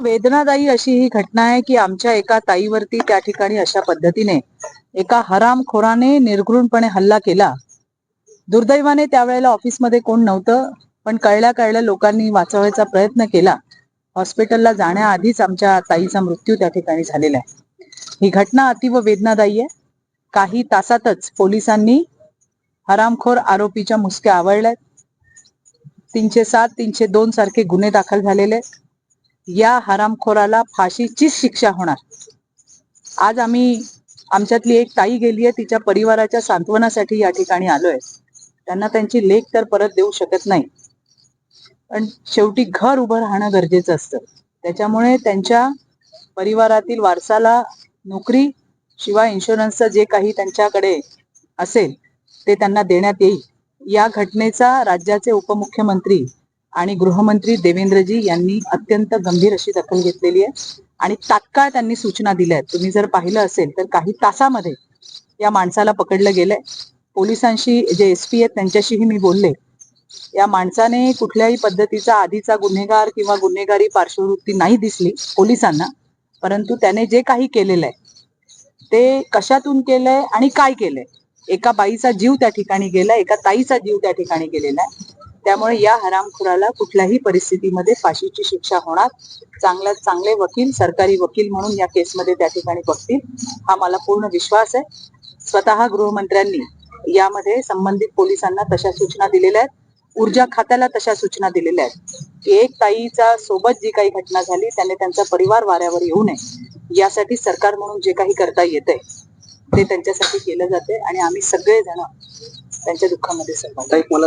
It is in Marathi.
वेदनादायी अशी ही घटना आहे की आमच्या एका ताईवरती त्या ठिकाणी अशा पद्धतीने एका हरामखोराने निर्घृणपणे हल्ला केला. दुर्दैवाने त्यावेळेला ऑफिसमध्ये कोण नव्हतं. पण कळल्या कळल्या लोकांनी वाचवायचा प्रयत्न केला. हॉस्पिटलला जाण्याआधीच आमच्या ताईचा मृत्यू त्या ठिकाणी झालेला आहे. ही घटना अतीव वेदनादायी आहे. काही तासातच पोलिसांनी हरामखोर आरोपीच्या मुसक्या आवळल्यात तीनशे सात तीनशे दोन सारखे गुन्हे दाखल झालेले आहेत. या हरामखोराला फाशीचीच शिक्षा होणार. आज आम्ही आमच्यातली एक ताई गेली आहे तिच्या परिवाराच्या सांत्वनासाठी या ठिकाणी आलोय. त्यांना त्यांची लेख तर परत देऊ शकत नाही. पण शेवटी घर उभं राहणं गरजेचं असतं. त्याच्यामुळे त्यांच्या परिवारातील वारसाला नोकरी शिवाय इन्शुरन्सचं जे काही त्यांच्याकडे असेल ते त्यांना देण्यात येईल. या घटनेचा राज्याचे उपमुख्यमंत्री आणि गृहमंत्री देवेंद्रजी यांनी अत्यंत गंभीर अशी दखल घेतलेली आहे. आणि तात्काळ त्यांनी सूचना दिल्या आहेत. तुम्ही जर पाहिलं असेल तर काही तासामध्ये या माणसाला पकडलं गेलंय. पोलिसांशी जे एस पी आहेत त्यांच्याशीही मी बोलले. या माणसाने कुठल्याही पद्धतीचा आधीचा गुन्हेगार किंवा गुन्हेगारी पार्श्ववृत्ती नाही दिसली पोलिसांना परंतु त्याने जे काही केलेलं आहे ते कशातून केलंय आणि काय केलंय? एका बाईचा जीव त्या ठिकाणी गेला एका ताईचा जीव त्या ठिकाणी गेलेला आहे. त्यामुळे या हरामखोराला कुठल्याही परिस्थितीमध्ये फाशीची शिक्षा होणार. चांगल्यात चांगले वकील सरकारी वकील म्हणून या केसमध्ये त्या ठिकाणी बघतील. हा मला पूर्ण विश्वास आहे. स्वतः गृहमंत्र्यांनी यामध्ये संबंधित पोलिसांना तशा सूचना दिलेल्या आहेत. ऊर्जा खात्याला तशा सूचना दिलेल्या आहेत. की एक ताईचा सोबत जी काही घटना झाली त्याने त्यांचा परिवार वाऱ्यावर येऊ नये. यासाठी सरकार म्हणून जे काही करता येतंय ते त्यांच्यासाठी केलं जाते आणि आम्ही सगळेजण त्यांच्या दुःखामध्ये सहभाग मला